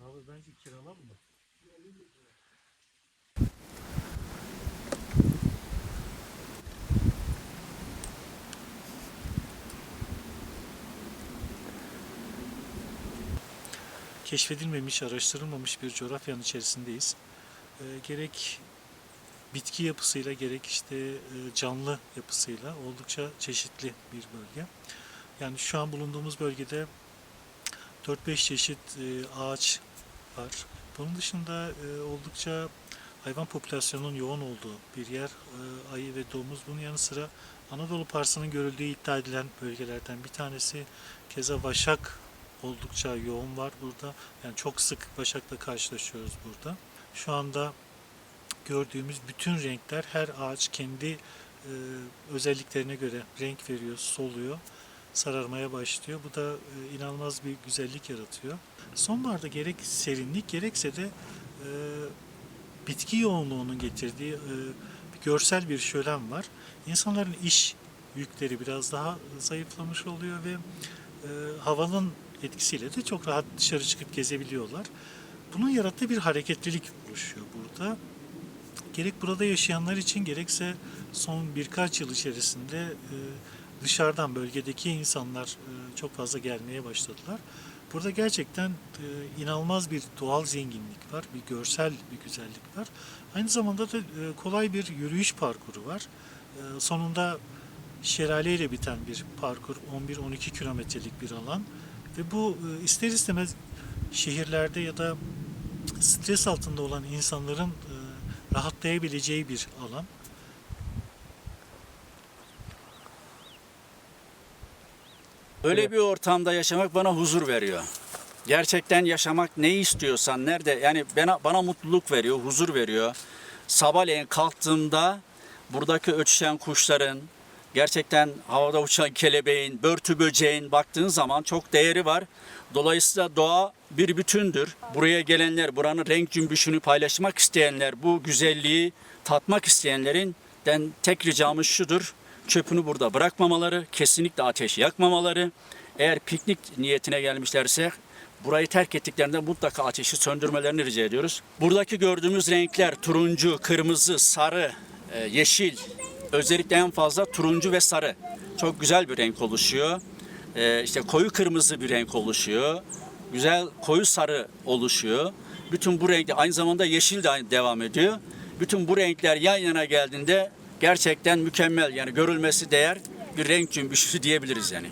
Abi bence kiralar mı? Keşfedilmemiş, araştırılmamış bir coğrafyanın içerisindeyiz. Ee, gerek bitki yapısıyla gerek işte e, canlı yapısıyla oldukça çeşitli bir bölge. Yani şu an bulunduğumuz bölgede 4-5 çeşit e, ağaç var. Bunun dışında e, oldukça hayvan popülasyonunun yoğun olduğu bir yer. E, Ayı ve domuz bunun yanı sıra Anadolu parsının görüldüğü iddia edilen bölgelerden bir tanesi. Keza vaşak oldukça yoğun var burada. Yani çok sık vaşakla karşılaşıyoruz burada. Şu anda gördüğümüz bütün renkler her ağaç kendi özelliklerine göre renk veriyor, soluyor sararmaya başlıyor. Bu da e, inanılmaz bir güzellik yaratıyor. Sonbaharda gerek serinlik gerekse de e, bitki yoğunluğunun getirdiği e, görsel bir şölen var. İnsanların iş yükleri biraz daha zayıflamış oluyor ve e, havanın etkisiyle de çok rahat dışarı çıkıp gezebiliyorlar. Bunun yarattığı bir hareketlilik oluşuyor burada. Gerek burada yaşayanlar için gerekse son birkaç yıl içerisinde e, dışarıdan bölgedeki insanlar e, çok fazla gelmeye başladılar. Burada gerçekten e, inanılmaz bir doğal zenginlik var, bir görsel bir güzellik var. Aynı zamanda da e, kolay bir yürüyüş parkuru var. Sonunda şelaleyle biten bir parkur, 11-12 kilometrelik bir alan ve bu ister istemez şehirlerde ya da stres altında olan insanların rahatlayabileceği bir alan. Öyle bir ortamda yaşamak bana huzur veriyor. Gerçekten yaşamak neyi istiyorsan nerede yani bana, bana mutluluk veriyor, huzur veriyor. Sabahleyin kalktığımda buradaki ötüşen kuşların, gerçekten havada uçan kelebeğin, börtü böceğin baktığın zaman çok değeri var. Dolayısıyla doğa bir bütündür. Buraya gelenler, buranın renk cümbüşünü paylaşmak isteyenler, bu güzelliği tatmak isteyenlerin den tek ricamız şudur. Çöpünü burada bırakmamaları, kesinlikle ateş yakmamaları. Eğer piknik niyetine gelmişlerse burayı terk ettiklerinde mutlaka ateşi söndürmelerini rica ediyoruz. Buradaki gördüğümüz renkler turuncu, kırmızı, sarı, e, yeşil. Özellikle en fazla turuncu ve sarı. Çok güzel bir renk oluşuyor. E, işte koyu kırmızı bir renk oluşuyor. Güzel koyu sarı oluşuyor. Bütün bu renkler aynı zamanda yeşil de devam ediyor. Bütün bu renkler yan yana geldiğinde gerçekten mükemmel yani görülmesi değer bir renk cümbüşü diyebiliriz yani.